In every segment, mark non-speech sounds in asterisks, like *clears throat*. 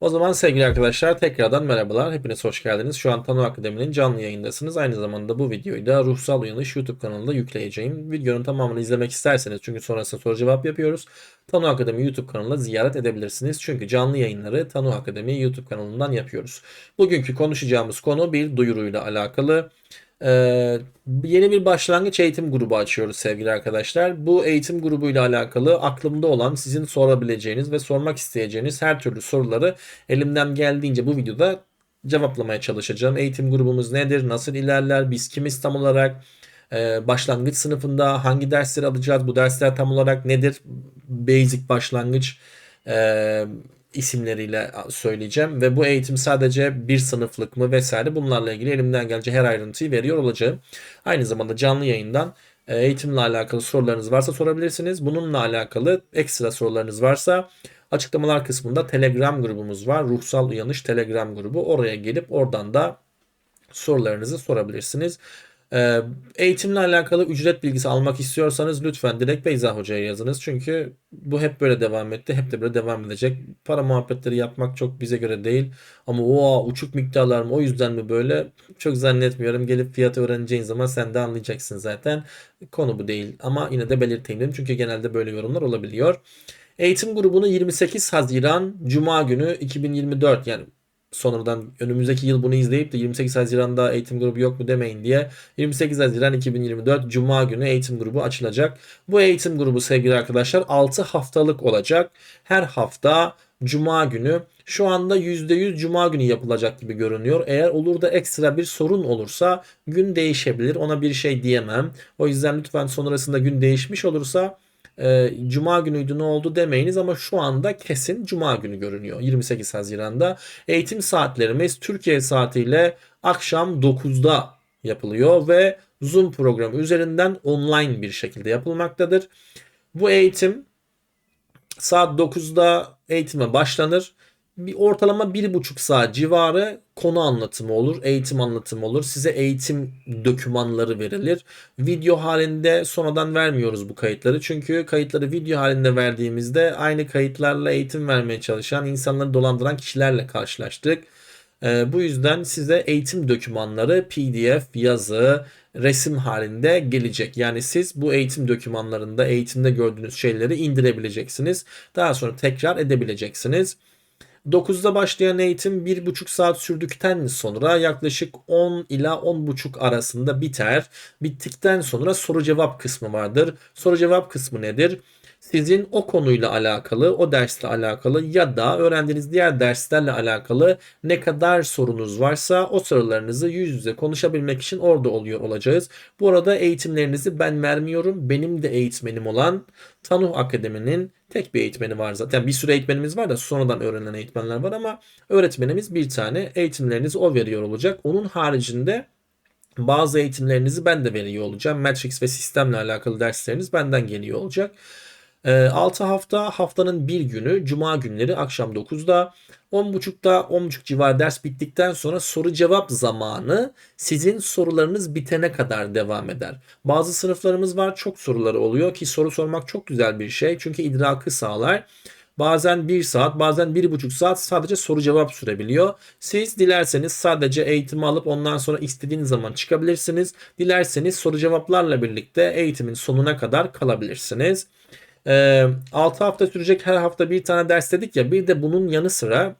O zaman sevgili arkadaşlar tekrardan merhabalar. Hepiniz hoş geldiniz. Şu an Tanu Akademi'nin canlı yayındasınız. Aynı zamanda bu videoyu da Ruhsal Uyanış YouTube kanalında yükleyeceğim. Videonun tamamını izlemek isterseniz çünkü sonrasında soru cevap yapıyoruz. Tanu Akademi YouTube kanalına ziyaret edebilirsiniz. Çünkü canlı yayınları Tanu Akademi YouTube kanalından yapıyoruz. Bugünkü konuşacağımız konu bir duyuruyla alakalı. Ee, yeni bir başlangıç eğitim grubu açıyoruz sevgili arkadaşlar. Bu eğitim grubuyla alakalı aklımda olan sizin sorabileceğiniz ve sormak isteyeceğiniz her türlü soruları elimden geldiğince bu videoda cevaplamaya çalışacağım. Eğitim grubumuz nedir? Nasıl ilerler? Biz kimiz tam olarak? Ee, başlangıç sınıfında hangi dersleri alacağız? Bu dersler tam olarak nedir? Basic başlangıç e, isimleriyle söyleyeceğim ve bu eğitim sadece bir sınıflık mı vesaire bunlarla ilgili elimden gelince her ayrıntıyı veriyor olacağım. Aynı zamanda canlı yayından e, eğitimle alakalı sorularınız varsa sorabilirsiniz. Bununla alakalı ekstra sorularınız varsa açıklamalar kısmında Telegram grubumuz var. Ruhsal Uyanış Telegram grubu. Oraya gelip oradan da sorularınızı sorabilirsiniz. Ee, eğitimle alakalı ücret bilgisi almak istiyorsanız lütfen direkt Beyza Hoca'ya yazınız. Çünkü bu hep böyle devam etti. Hep de böyle devam edecek. Para muhabbetleri yapmak çok bize göre değil. Ama o uçuk miktarlar mı o yüzden mi böyle çok zannetmiyorum. Gelip fiyatı öğreneceğin zaman sen de anlayacaksın zaten. Konu bu değil. Ama yine de belirteyim dedim. Çünkü genelde böyle yorumlar olabiliyor. Eğitim grubunu 28 Haziran Cuma günü 2024 yani sonradan önümüzdeki yıl bunu izleyip de 28 Haziran'da eğitim grubu yok mu demeyin diye 28 Haziran 2024 Cuma günü eğitim grubu açılacak. Bu eğitim grubu sevgili arkadaşlar 6 haftalık olacak. Her hafta Cuma günü şu anda %100 Cuma günü yapılacak gibi görünüyor. Eğer olur da ekstra bir sorun olursa gün değişebilir. Ona bir şey diyemem. O yüzden lütfen sonrasında gün değişmiş olursa e, Cuma günüydü ne oldu demeyiniz ama şu anda kesin Cuma günü görünüyor. 28 Haziran'da. Eğitim saatlerimiz Türkiye saatiyle akşam 9'da yapılıyor ve Zoom programı üzerinden online bir şekilde yapılmaktadır. Bu eğitim saat 9'da eğitime başlanır bir ortalama bir buçuk saat civarı konu anlatımı olur, eğitim anlatımı olur. Size eğitim dokümanları verilir. Video halinde sonradan vermiyoruz bu kayıtları. Çünkü kayıtları video halinde verdiğimizde aynı kayıtlarla eğitim vermeye çalışan, insanları dolandıran kişilerle karşılaştık. Ee, bu yüzden size eğitim dokümanları PDF, yazı, resim halinde gelecek. Yani siz bu eğitim dokümanlarında eğitimde gördüğünüz şeyleri indirebileceksiniz. Daha sonra tekrar edebileceksiniz. 9'da başlayan eğitim 1,5 saat sürdükten sonra yaklaşık 10 ila 10,5 arasında biter. Bittikten sonra soru cevap kısmı vardır. Soru cevap kısmı nedir? Sizin o konuyla alakalı, o dersle alakalı ya da öğrendiğiniz diğer derslerle alakalı ne kadar sorunuz varsa o sorularınızı yüz yüze konuşabilmek için orada oluyor olacağız. Bu arada eğitimlerinizi ben vermiyorum. Benim de eğitmenim olan Tanuh Akademi'nin tek bir eğitmeni var zaten. Bir sürü eğitmenimiz var da sonradan öğrenen eğitmenler var ama öğretmenimiz bir tane eğitimlerinizi o veriyor olacak. Onun haricinde bazı eğitimlerinizi ben de veriyor olacağım. Matrix ve sistemle alakalı dersleriniz benden geliyor olacak. 6 ee, hafta haftanın bir günü Cuma günleri akşam 9'da 10.30'da 10.30 civarı ders bittikten sonra soru cevap zamanı sizin sorularınız bitene kadar devam eder. Bazı sınıflarımız var çok soruları oluyor ki soru sormak çok güzel bir şey çünkü idrakı sağlar. Bazen 1 saat bazen 1,5 saat sadece soru cevap sürebiliyor. Siz dilerseniz sadece eğitim alıp ondan sonra istediğiniz zaman çıkabilirsiniz. Dilerseniz soru cevaplarla birlikte eğitimin sonuna kadar kalabilirsiniz. E, ee, 6 hafta sürecek her hafta bir tane ders dedik ya bir de bunun yanı sıra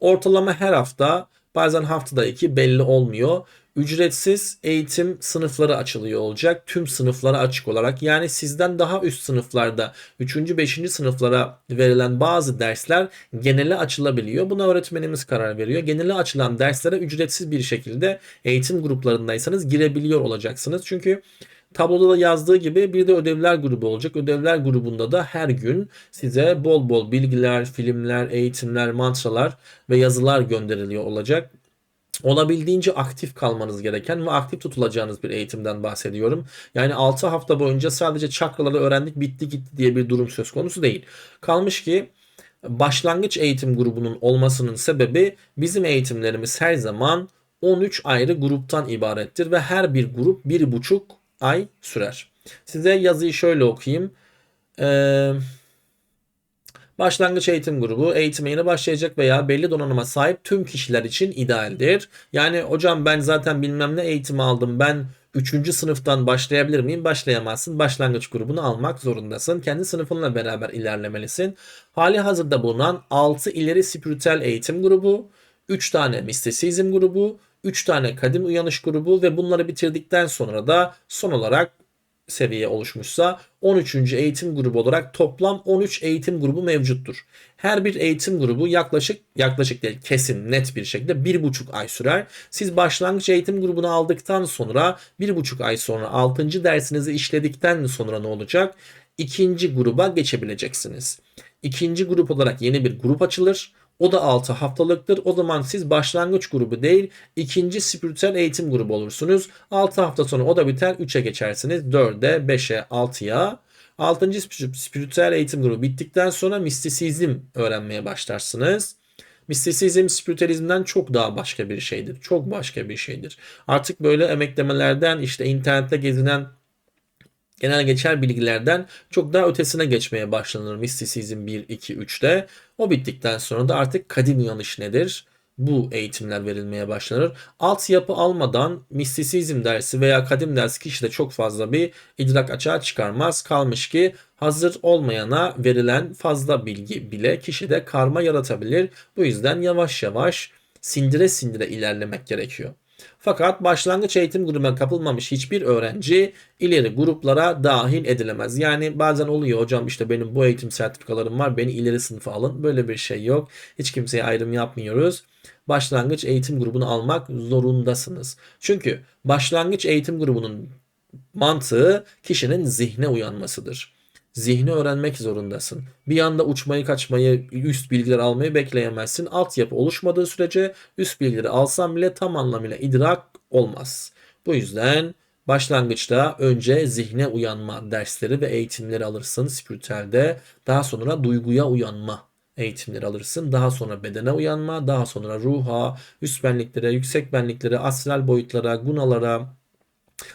ortalama her hafta bazen haftada iki belli olmuyor. Ücretsiz eğitim sınıfları açılıyor olacak. Tüm sınıflara açık olarak. Yani sizden daha üst sınıflarda 3. 5. sınıflara verilen bazı dersler genele açılabiliyor. Buna öğretmenimiz karar veriyor. Genele açılan derslere ücretsiz bir şekilde eğitim gruplarındaysanız girebiliyor olacaksınız. Çünkü Tabloda da yazdığı gibi bir de ödevler grubu olacak. Ödevler grubunda da her gün size bol bol bilgiler, filmler, eğitimler, mantralar ve yazılar gönderiliyor olacak olabildiğince aktif kalmanız gereken ve aktif tutulacağınız bir eğitimden bahsediyorum. Yani 6 hafta boyunca sadece çakraları öğrendik bitti gitti diye bir durum söz konusu değil. Kalmış ki başlangıç eğitim grubunun olmasının sebebi bizim eğitimlerimiz her zaman 13 ayrı gruptan ibarettir ve her bir grup 1,5 ay sürer. Size yazıyı şöyle okuyayım. Ee, Başlangıç eğitim grubu eğitime yeni başlayacak veya belli donanıma sahip tüm kişiler için idealdir. Yani hocam ben zaten bilmem ne eğitimi aldım ben 3. sınıftan başlayabilir miyim? Başlayamazsın. Başlangıç grubunu almak zorundasın. Kendi sınıfınla beraber ilerlemelisin. Hali hazırda bulunan 6 ileri spiritüel eğitim grubu, 3 tane mistisizm grubu, 3 tane kadim uyanış grubu ve bunları bitirdikten sonra da son olarak seviye oluşmuşsa 13. eğitim grubu olarak toplam 13 eğitim grubu mevcuttur. Her bir eğitim grubu yaklaşık yaklaşık değil kesin net bir şekilde 1,5 ay sürer. Siz başlangıç eğitim grubunu aldıktan sonra 1,5 ay sonra 6. dersinizi işledikten sonra ne olacak? İkinci gruba geçebileceksiniz. İkinci grup olarak yeni bir grup açılır. O da 6 haftalıktır. O zaman siz başlangıç grubu değil ikinci spiritüel eğitim grubu olursunuz. 6 hafta sonra o da biter 3'e geçersiniz. 4'e 5'e 6'ya. 6. spiritüel eğitim grubu bittikten sonra mistisizm öğrenmeye başlarsınız. Mistisizm spiritüalizmden çok daha başka bir şeydir. Çok başka bir şeydir. Artık böyle emeklemelerden işte internette gezinen genel geçer bilgilerden çok daha ötesine geçmeye başlanır mistisizm 1, 2, 3'te. O bittikten sonra da artık kadim uyanış nedir? Bu eğitimler verilmeye başlanır. Altyapı almadan mistisizm dersi veya kadim dersi kişide çok fazla bir idrak açığa çıkarmaz. Kalmış ki hazır olmayana verilen fazla bilgi bile kişide karma yaratabilir. Bu yüzden yavaş yavaş sindire sindire ilerlemek gerekiyor. Fakat başlangıç eğitim grubuna kapılmamış hiçbir öğrenci ileri gruplara dahil edilemez. Yani bazen oluyor hocam işte benim bu eğitim sertifikalarım var beni ileri sınıfa alın. Böyle bir şey yok. Hiç kimseye ayrım yapmıyoruz. Başlangıç eğitim grubunu almak zorundasınız. Çünkü başlangıç eğitim grubunun mantığı kişinin zihne uyanmasıdır. Zihni öğrenmek zorundasın. Bir anda uçmayı kaçmayı, üst bilgiler almayı bekleyemezsin. Altyapı oluşmadığı sürece üst bilgileri alsan bile tam anlamıyla idrak olmaz. Bu yüzden başlangıçta önce zihne uyanma dersleri ve eğitimleri alırsın spiritüelde. Daha sonra duyguya uyanma eğitimleri alırsın. Daha sonra bedene uyanma, daha sonra ruha, üst benliklere, yüksek benliklere, astral boyutlara, gunalara,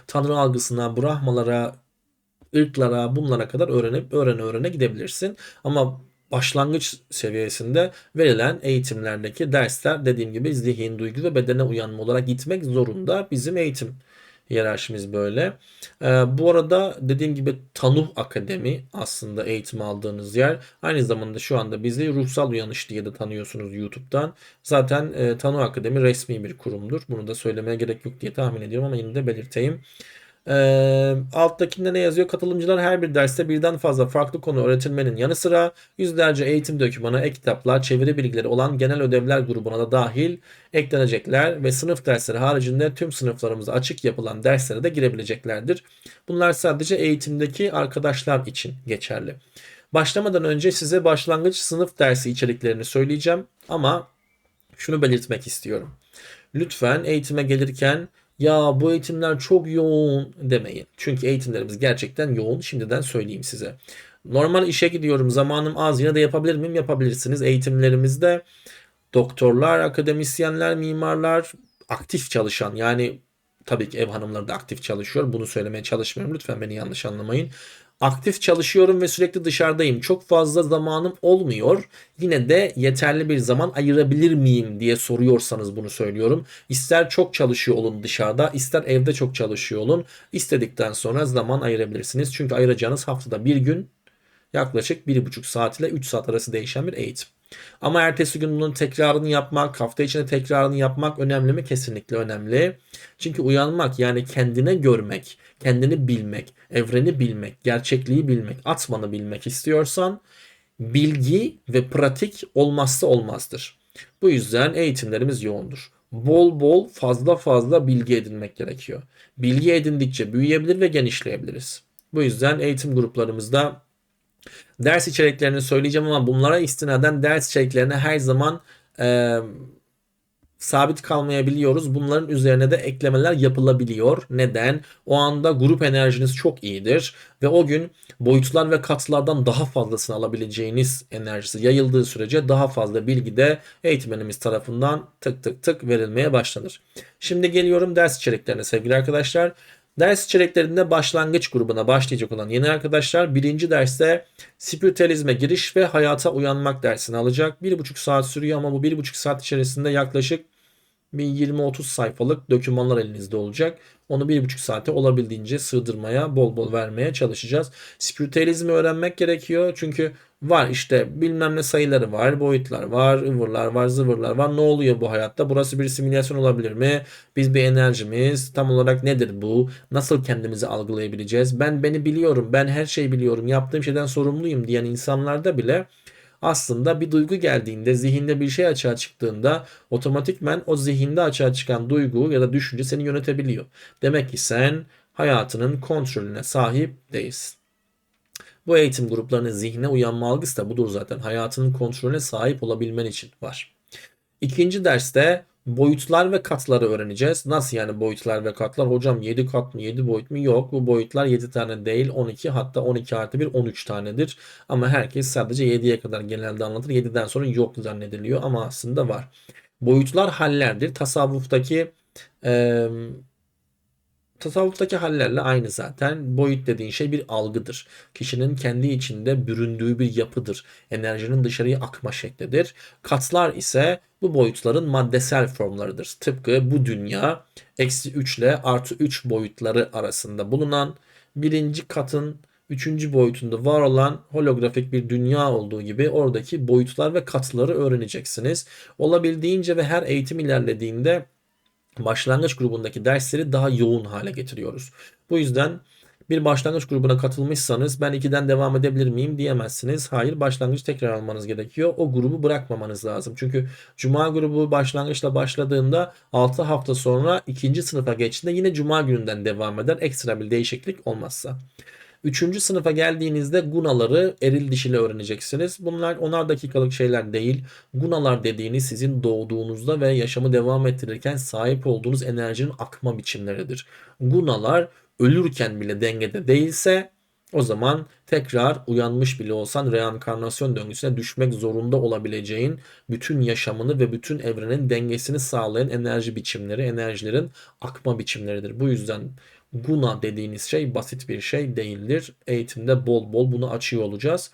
tanrı algısına, brahmalara, ırklara bunlara kadar öğrenip öğrene öğrene gidebilirsin. Ama başlangıç seviyesinde verilen eğitimlerdeki dersler dediğim gibi zihin, duygu ve bedene uyanma olarak gitmek zorunda bizim eğitim hiyerarşimiz böyle. Ee, bu arada dediğim gibi Tanuh Akademi aslında eğitim aldığınız yer. Aynı zamanda şu anda bizi Ruhsal Uyanış diye de tanıyorsunuz YouTube'dan. Zaten e, Tanuh Akademi resmi bir kurumdur. Bunu da söylemeye gerek yok diye tahmin ediyorum ama yine de belirteyim. Ee, alttakinde ne yazıyor? Katılımcılar her bir derste birden fazla farklı konu öğretilmenin yanı sıra yüzlerce eğitim dokümanı, e-kitaplar, çeviri bilgileri olan genel ödevler grubuna da dahil eklenecekler ve sınıf dersleri haricinde tüm sınıflarımıza açık yapılan derslere de girebileceklerdir. Bunlar sadece eğitimdeki arkadaşlar için geçerli. Başlamadan önce size başlangıç sınıf dersi içeriklerini söyleyeceğim ama şunu belirtmek istiyorum. Lütfen eğitime gelirken ya bu eğitimler çok yoğun demeyin. Çünkü eğitimlerimiz gerçekten yoğun. Şimdiden söyleyeyim size. Normal işe gidiyorum zamanım az yine de yapabilir miyim? Yapabilirsiniz. Eğitimlerimizde doktorlar, akademisyenler, mimarlar aktif çalışan yani tabii ki ev hanımları da aktif çalışıyor. Bunu söylemeye çalışmıyorum. Lütfen beni yanlış anlamayın aktif çalışıyorum ve sürekli dışarıdayım. Çok fazla zamanım olmuyor. Yine de yeterli bir zaman ayırabilir miyim diye soruyorsanız bunu söylüyorum. İster çok çalışıyor olun dışarıda, ister evde çok çalışıyor olun. İstedikten sonra zaman ayırabilirsiniz. Çünkü ayıracağınız haftada bir gün yaklaşık 1,5 saat ile 3 saat arası değişen bir eğitim. Ama ertesi gün bunun tekrarını yapmak, hafta içinde tekrarını yapmak önemli mi? Kesinlikle önemli. Çünkü uyanmak yani kendine görmek, kendini bilmek, evreni bilmek, gerçekliği bilmek, atmanı bilmek istiyorsan bilgi ve pratik olmazsa olmazdır. Bu yüzden eğitimlerimiz yoğundur. Bol bol fazla fazla bilgi edinmek gerekiyor. Bilgi edindikçe büyüyebilir ve genişleyebiliriz. Bu yüzden eğitim gruplarımızda ders içeriklerini söyleyeceğim ama bunlara istinaden ders içeriklerine her zaman e, sabit kalmayabiliyoruz. Bunların üzerine de eklemeler yapılabiliyor. Neden? O anda grup enerjiniz çok iyidir ve o gün boyutlar ve katlardan daha fazlasını alabileceğiniz enerjisi yayıldığı sürece daha fazla bilgi de eğitmenimiz tarafından tık tık tık verilmeye başlanır. Şimdi geliyorum ders içeriklerine sevgili arkadaşlar. Ders içeriklerinde başlangıç grubuna başlayacak olan yeni arkadaşlar birinci derste spiritüalizme giriş ve hayata uyanmak dersini alacak. Bir buçuk saat sürüyor ama bu bir buçuk saat içerisinde yaklaşık bir 20-30 sayfalık dokümanlar elinizde olacak. Onu bir buçuk saate olabildiğince sığdırmaya, bol bol vermeye çalışacağız. Spiritüalizmi öğrenmek gerekiyor. Çünkü var işte bilmem ne sayıları var, boyutlar var, ıvırlar var, zıvırlar var. Ne oluyor bu hayatta? Burası bir simülasyon olabilir mi? Biz bir enerjimiz. Tam olarak nedir bu? Nasıl kendimizi algılayabileceğiz? Ben beni biliyorum, ben her şeyi biliyorum, yaptığım şeyden sorumluyum diyen insanlarda bile aslında bir duygu geldiğinde, zihinde bir şey açığa çıktığında otomatikmen o zihinde açığa çıkan duygu ya da düşünce seni yönetebiliyor. Demek ki sen hayatının kontrolüne sahip değilsin. Bu eğitim gruplarının zihne uyanma algısı da budur zaten. Hayatının kontrolüne sahip olabilmen için var. İkinci derste boyutlar ve katları öğreneceğiz. Nasıl yani boyutlar ve katlar? Hocam 7 kat mı 7 boyut mu? Yok bu boyutlar 7 tane değil 12 hatta 12 artı 1 13 tanedir. Ama herkes sadece 7'ye kadar genelde anlatır. 7'den sonra yok zannediliyor ama aslında var. Boyutlar hallerdir. Tasavvuftaki e, tasavvuftaki hallerle aynı zaten. Boyut dediğin şey bir algıdır. Kişinin kendi içinde büründüğü bir yapıdır. Enerjinin dışarıya akma şeklidir. Katlar ise bu boyutların maddesel formlarıdır. Tıpkı bu dünya eksi 3 ile artı 3 boyutları arasında bulunan birinci katın üçüncü boyutunda var olan holografik bir dünya olduğu gibi oradaki boyutlar ve katları öğreneceksiniz. Olabildiğince ve her eğitim ilerlediğinde başlangıç grubundaki dersleri daha yoğun hale getiriyoruz. Bu yüzden bir başlangıç grubuna katılmışsanız ben 2'den devam edebilir miyim diyemezsiniz. Hayır başlangıç tekrar almanız gerekiyor. O grubu bırakmamanız lazım. Çünkü Cuma grubu başlangıçla başladığında 6 hafta sonra 2. sınıfa geçtiğinde yine Cuma gününden devam eder. Ekstra bir değişiklik olmazsa. Üçüncü sınıfa geldiğinizde gunaları eril dişili öğreneceksiniz. Bunlar onar dakikalık şeyler değil. Gunalar dediğiniz sizin doğduğunuzda ve yaşamı devam ettirirken sahip olduğunuz enerjinin akma biçimleridir. Gunalar ölürken bile dengede değilse o zaman tekrar uyanmış bile olsan reenkarnasyon döngüsüne düşmek zorunda olabileceğin bütün yaşamını ve bütün evrenin dengesini sağlayan enerji biçimleri, enerjilerin akma biçimleridir. Bu yüzden guna dediğiniz şey basit bir şey değildir. Eğitimde bol bol bunu açıyor olacağız.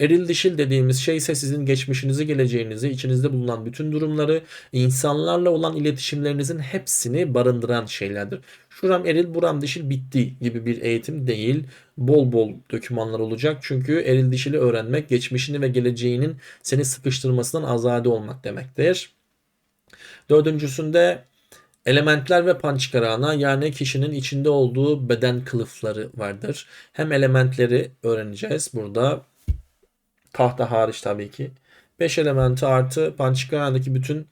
Eril dişil dediğimiz şey ise sizin geçmişinizi, geleceğinizi, içinizde bulunan bütün durumları, insanlarla olan iletişimlerinizin hepsini barındıran şeylerdir. Şuram eril, buram dişil bitti gibi bir eğitim değil. Bol bol dokümanlar olacak. Çünkü eril dişili öğrenmek, geçmişini ve geleceğinin seni sıkıştırmasından azade olmak demektir. Dördüncüsünde Elementler ve pançkarana yani kişinin içinde olduğu beden kılıfları vardır. Hem elementleri öğreneceğiz burada. Tahta hariç tabii ki. 5 elementi artı pançkaranadaki bütün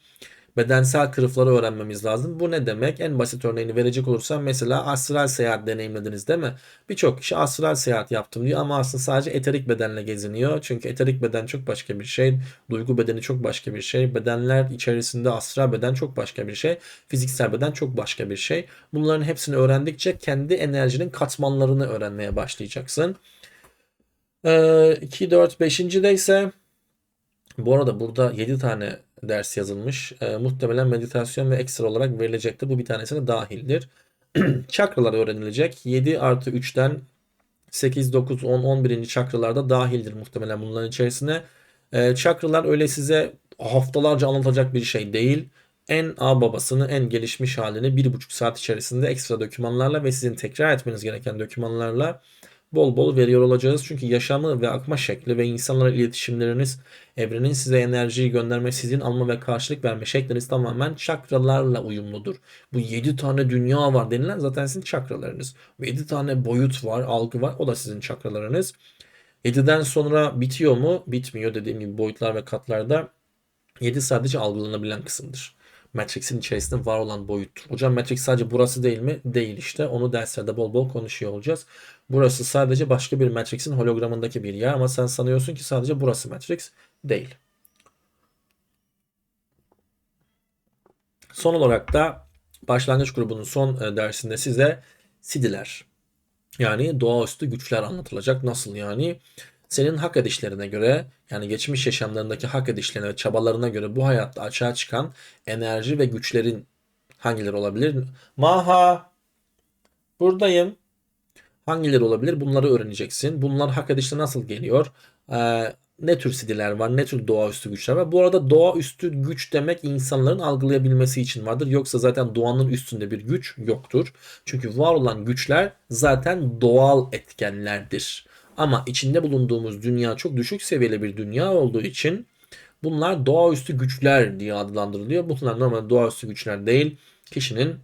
bedensel kılıfları öğrenmemiz lazım. Bu ne demek? En basit örneğini verecek olursam mesela astral seyahat deneyimlediniz değil mi? Birçok kişi astral seyahat yaptım diyor ama aslında sadece eterik bedenle geziniyor. Çünkü eterik beden çok başka bir şey. Duygu bedeni çok başka bir şey. Bedenler içerisinde astral beden çok başka bir şey. Fiziksel beden çok başka bir şey. Bunların hepsini öğrendikçe kendi enerjinin katmanlarını öğrenmeye başlayacaksın. Ee, 2, 4, 5. de ise bu arada burada 7 tane ders yazılmış. E, muhtemelen meditasyon ve ekstra olarak verilecektir. Bu bir tanesine dahildir. *clears throat* Çakralar öğrenilecek. 7 artı 3'ten 8, 9, 10, 11. çakralarda dahildir muhtemelen bunların içerisine. E, çakralar öyle size haftalarca anlatacak bir şey değil. En A babasını, en gelişmiş halini bir buçuk saat içerisinde ekstra dokümanlarla ve sizin tekrar etmeniz gereken dokümanlarla bol bol veriyor olacağız. Çünkü yaşamı ve akma şekli ve insanlarla iletişimleriniz, evrenin size enerjiyi gönderme, sizin alma ve karşılık verme şekliniz tamamen çakralarla uyumludur. Bu 7 tane dünya var denilen zaten sizin çakralarınız. 7 tane boyut var, algı var. O da sizin çakralarınız. 7'den sonra bitiyor mu? Bitmiyor dediğim gibi boyutlar ve katlarda. 7 sadece algılanabilen kısımdır. Matrix'in içerisinde var olan boyuttur. Hocam Matrix sadece burası değil mi? Değil işte. Onu derslerde bol bol konuşuyor olacağız. Burası sadece başka bir Matrix'in hologramındaki bir yer ama sen sanıyorsun ki sadece burası Matrix. Değil. Son olarak da başlangıç grubunun son e, dersinde size sidiler yani doğaüstü güçler anlatılacak. Nasıl yani? Senin hak edişlerine göre yani geçmiş yaşamlarındaki hak edişlerine ve çabalarına göre bu hayatta açığa çıkan enerji ve güçlerin hangileri olabilir? Maha Buradayım. Hangileri olabilir? Bunları öğreneceksin. Bunlar hak edişte nasıl geliyor? Ee, ne tür CD'ler var? Ne tür doğaüstü güçler var? Bu arada doğaüstü güç demek insanların algılayabilmesi için vardır. Yoksa zaten doğanın üstünde bir güç yoktur. Çünkü var olan güçler zaten doğal etkenlerdir. Ama içinde bulunduğumuz dünya çok düşük seviyeli bir dünya olduğu için bunlar doğaüstü güçler diye adlandırılıyor. Bunlar normal doğaüstü güçler değil. Kişinin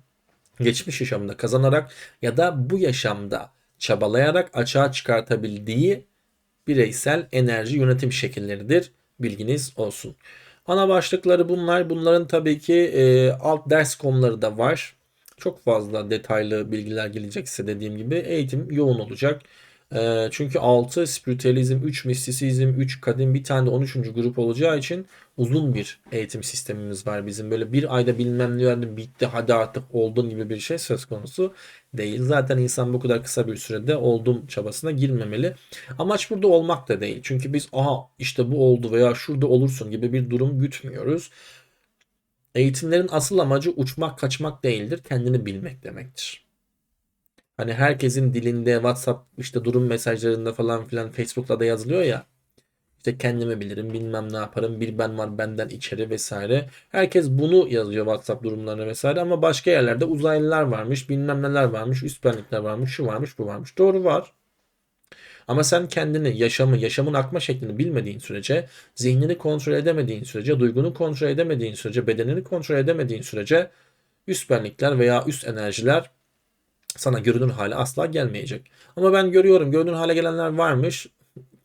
geçmiş yaşamında kazanarak ya da bu yaşamda çabalayarak açığa çıkartabildiği bireysel enerji yönetim şekilleridir. Bilginiz olsun. Ana başlıkları bunlar. Bunların tabii ki e, alt ders konuları da var. Çok fazla detaylı bilgiler gelecekse dediğim gibi eğitim yoğun olacak. E, çünkü 6 spiritüalizm, 3 mistisizm, 3 kadim bir tane de 13. grup olacağı için uzun bir eğitim sistemimiz var bizim. Böyle bir ayda bilmem ne öğrendim bitti hadi artık oldun gibi bir şey söz konusu değil. Zaten insan bu kadar kısa bir sürede oldum çabasına girmemeli. Amaç burada olmak da değil. Çünkü biz aha işte bu oldu veya şurada olursun gibi bir durum gütmüyoruz. Eğitimlerin asıl amacı uçmak kaçmak değildir. Kendini bilmek demektir. Hani herkesin dilinde WhatsApp işte durum mesajlarında falan filan Facebook'ta da yazılıyor ya. İşte kendimi bilirim, bilmem ne yaparım, bir ben var benden içeri vesaire. Herkes bunu yazıyor WhatsApp durumlarına vesaire ama başka yerlerde uzaylılar varmış, bilmem neler varmış, üst benlikler varmış, şu varmış, bu varmış. Doğru var. Ama sen kendini, yaşamı, yaşamın akma şeklini bilmediğin sürece, zihnini kontrol edemediğin sürece, duygunu kontrol edemediğin sürece, bedenini kontrol edemediğin sürece üst benlikler veya üst enerjiler sana görünür hale asla gelmeyecek. Ama ben görüyorum görünür hale gelenler varmış.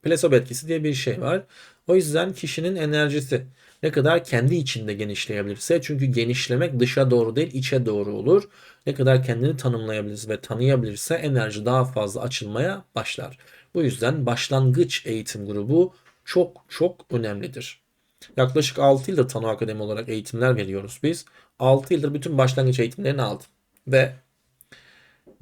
Plasebo etkisi diye bir şey var. O yüzden kişinin enerjisi ne kadar kendi içinde genişleyebilirse çünkü genişlemek dışa doğru değil içe doğru olur. Ne kadar kendini tanımlayabilirse ve tanıyabilirse enerji daha fazla açılmaya başlar. Bu yüzden başlangıç eğitim grubu çok çok önemlidir. Yaklaşık 6 yıldır Tanı Akademi olarak eğitimler veriyoruz biz. 6 yıldır bütün başlangıç eğitimlerini aldım. Ve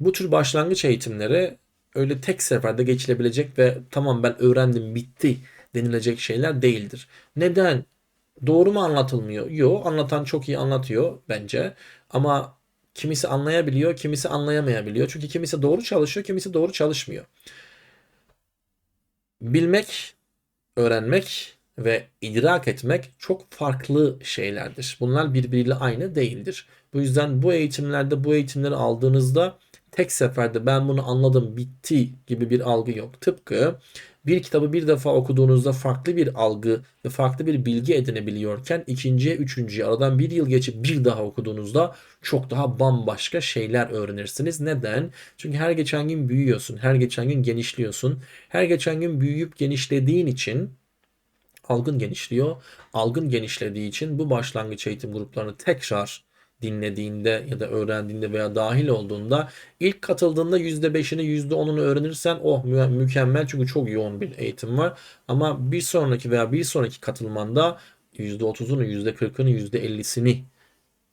bu tür başlangıç eğitimleri öyle tek seferde geçilebilecek ve tamam ben öğrendim bitti denilecek şeyler değildir. Neden? Doğru mu anlatılmıyor? Yok. Anlatan çok iyi anlatıyor bence. Ama kimisi anlayabiliyor, kimisi anlayamayabiliyor. Çünkü kimisi doğru çalışıyor, kimisi doğru çalışmıyor. Bilmek, öğrenmek ve idrak etmek çok farklı şeylerdir. Bunlar birbiriyle aynı değildir. Bu yüzden bu eğitimlerde bu eğitimleri aldığınızda tek seferde ben bunu anladım bitti gibi bir algı yok. Tıpkı bir kitabı bir defa okuduğunuzda farklı bir algı ve farklı bir bilgi edinebiliyorken ikinciye, üçüncüye aradan bir yıl geçip bir daha okuduğunuzda çok daha bambaşka şeyler öğrenirsiniz. Neden? Çünkü her geçen gün büyüyorsun, her geçen gün genişliyorsun. Her geçen gün büyüyüp genişlediğin için algın genişliyor. Algın genişlediği için bu başlangıç eğitim gruplarını tekrar dinlediğinde ya da öğrendiğinde veya dahil olduğunda ilk katıldığında %5'ini %10'unu öğrenirsen oh mü- mükemmel çünkü çok yoğun bir eğitim var. Ama bir sonraki veya bir sonraki katılmanda %30'unu, %40'ını, %50'sini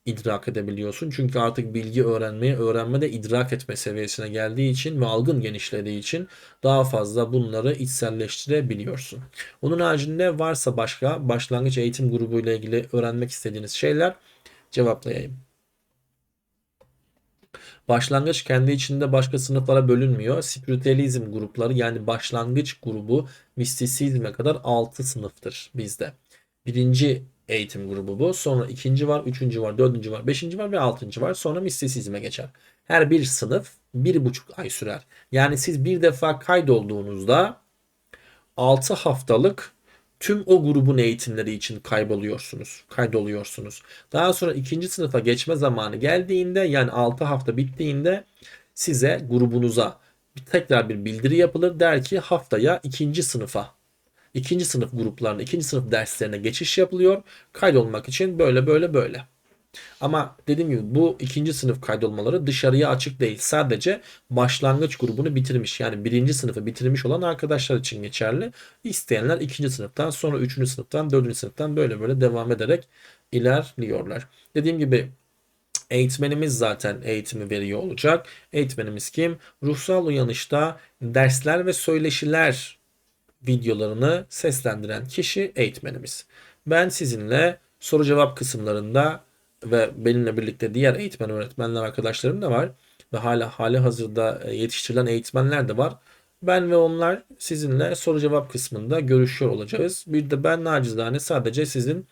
idrak edebiliyorsun. Çünkü artık bilgi öğrenmeye, öğrenme de idrak etme seviyesine geldiği için ve algın genişlediği için daha fazla bunları içselleştirebiliyorsun. Onun haricinde varsa başka başlangıç eğitim grubu ile ilgili öğrenmek istediğiniz şeyler cevaplayayım. Başlangıç kendi içinde başka sınıflara bölünmüyor. Spiritüalizm grupları yani başlangıç grubu mistisizme kadar 6 sınıftır bizde. Birinci eğitim grubu bu. Sonra ikinci var, üçüncü var, dördüncü var, beşinci var ve altıncı var. Sonra mistisizme geçer. Her bir sınıf bir buçuk ay sürer. Yani siz bir defa kaydolduğunuzda 6 haftalık tüm o grubun eğitimleri için kayboluyorsunuz, kaydoluyorsunuz. Daha sonra ikinci sınıfa geçme zamanı geldiğinde yani 6 hafta bittiğinde size grubunuza tekrar bir bildiri yapılır. Der ki haftaya ikinci sınıfa, ikinci sınıf gruplarına, ikinci sınıf derslerine geçiş yapılıyor. Kaydolmak için böyle böyle böyle. Ama dediğim gibi bu ikinci sınıf kaydolmaları dışarıya açık değil. Sadece başlangıç grubunu bitirmiş yani birinci sınıfı bitirmiş olan arkadaşlar için geçerli. İsteyenler ikinci sınıftan sonra üçüncü sınıftan dördüncü sınıftan böyle böyle devam ederek ilerliyorlar. Dediğim gibi eğitmenimiz zaten eğitimi veriyor olacak. Eğitmenimiz kim? Ruhsal uyanışta dersler ve söyleşiler videolarını seslendiren kişi eğitmenimiz. Ben sizinle soru cevap kısımlarında ve benimle birlikte diğer eğitmen öğretmenler arkadaşlarım da var. ve hala hali hazırda e, yetiştirilen eğitmenler de var. Ben ve onlar sizinle soru cevap kısmında görüşüyor olacağız. Bir de ben nacizane sadece sizin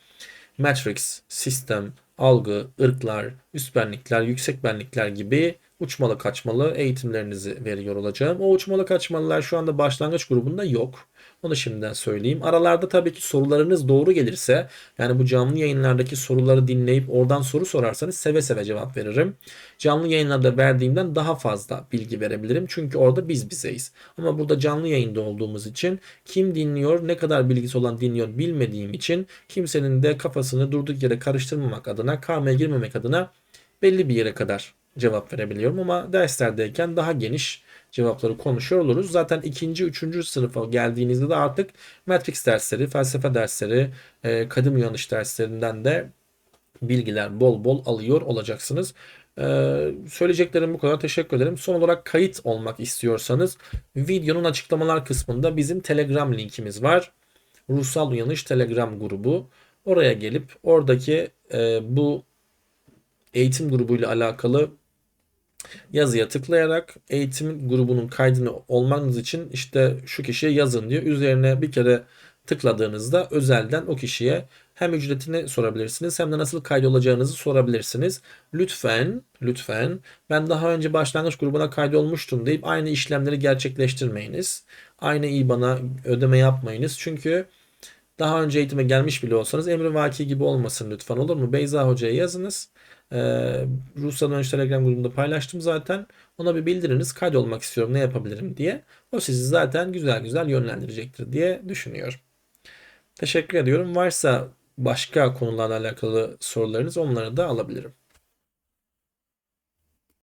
Matrix, sistem, algı, ırklar, üst benlikler, yüksek benlikler gibi uçmalı kaçmalı eğitimlerinizi veriyor olacağım. O uçmalı kaçmalılar şu anda başlangıç grubunda yok. Onu şimdiden söyleyeyim. Aralarda tabii ki sorularınız doğru gelirse yani bu canlı yayınlardaki soruları dinleyip oradan soru sorarsanız seve seve cevap veririm. Canlı yayınlarda verdiğimden daha fazla bilgi verebilirim. Çünkü orada biz bizeyiz. Ama burada canlı yayında olduğumuz için kim dinliyor, ne kadar bilgisi olan dinliyor bilmediğim için kimsenin de kafasını durduk yere karıştırmamak adına, karmaya girmemek adına belli bir yere kadar cevap verebiliyorum ama derslerdeyken daha geniş cevapları konuşuyor oluruz. Zaten ikinci, üçüncü sınıfa geldiğinizde de artık Matrix dersleri, felsefe dersleri, e, kadim uyanış derslerinden de bilgiler bol bol alıyor olacaksınız. Ee, söyleyeceklerim bu kadar. Teşekkür ederim. Son olarak kayıt olmak istiyorsanız videonun açıklamalar kısmında bizim Telegram linkimiz var. Ruhsal Uyanış Telegram grubu. Oraya gelip oradaki e, bu eğitim grubuyla alakalı yazıya tıklayarak eğitim grubunun kaydını olmanız için işte şu kişiye yazın diyor. Üzerine bir kere tıkladığınızda özelden o kişiye hem ücretini sorabilirsiniz hem de nasıl kaydolacağınızı sorabilirsiniz. Lütfen, lütfen ben daha önce başlangıç grubuna kaydolmuştum deyip aynı işlemleri gerçekleştirmeyiniz. Aynı IBAN'a ödeme yapmayınız. Çünkü daha önce eğitime gelmiş bile olsanız emri vaki gibi olmasın lütfen olur mu? Beyza Hoca'ya yazınız. Ee, Ruhsal Dönüş Telegram grubunda paylaştım zaten. Ona bir bildiriniz kaydolmak istiyorum ne yapabilirim diye. O sizi zaten güzel güzel yönlendirecektir diye düşünüyorum. Teşekkür ediyorum. Varsa başka konularla alakalı sorularınız onları da alabilirim.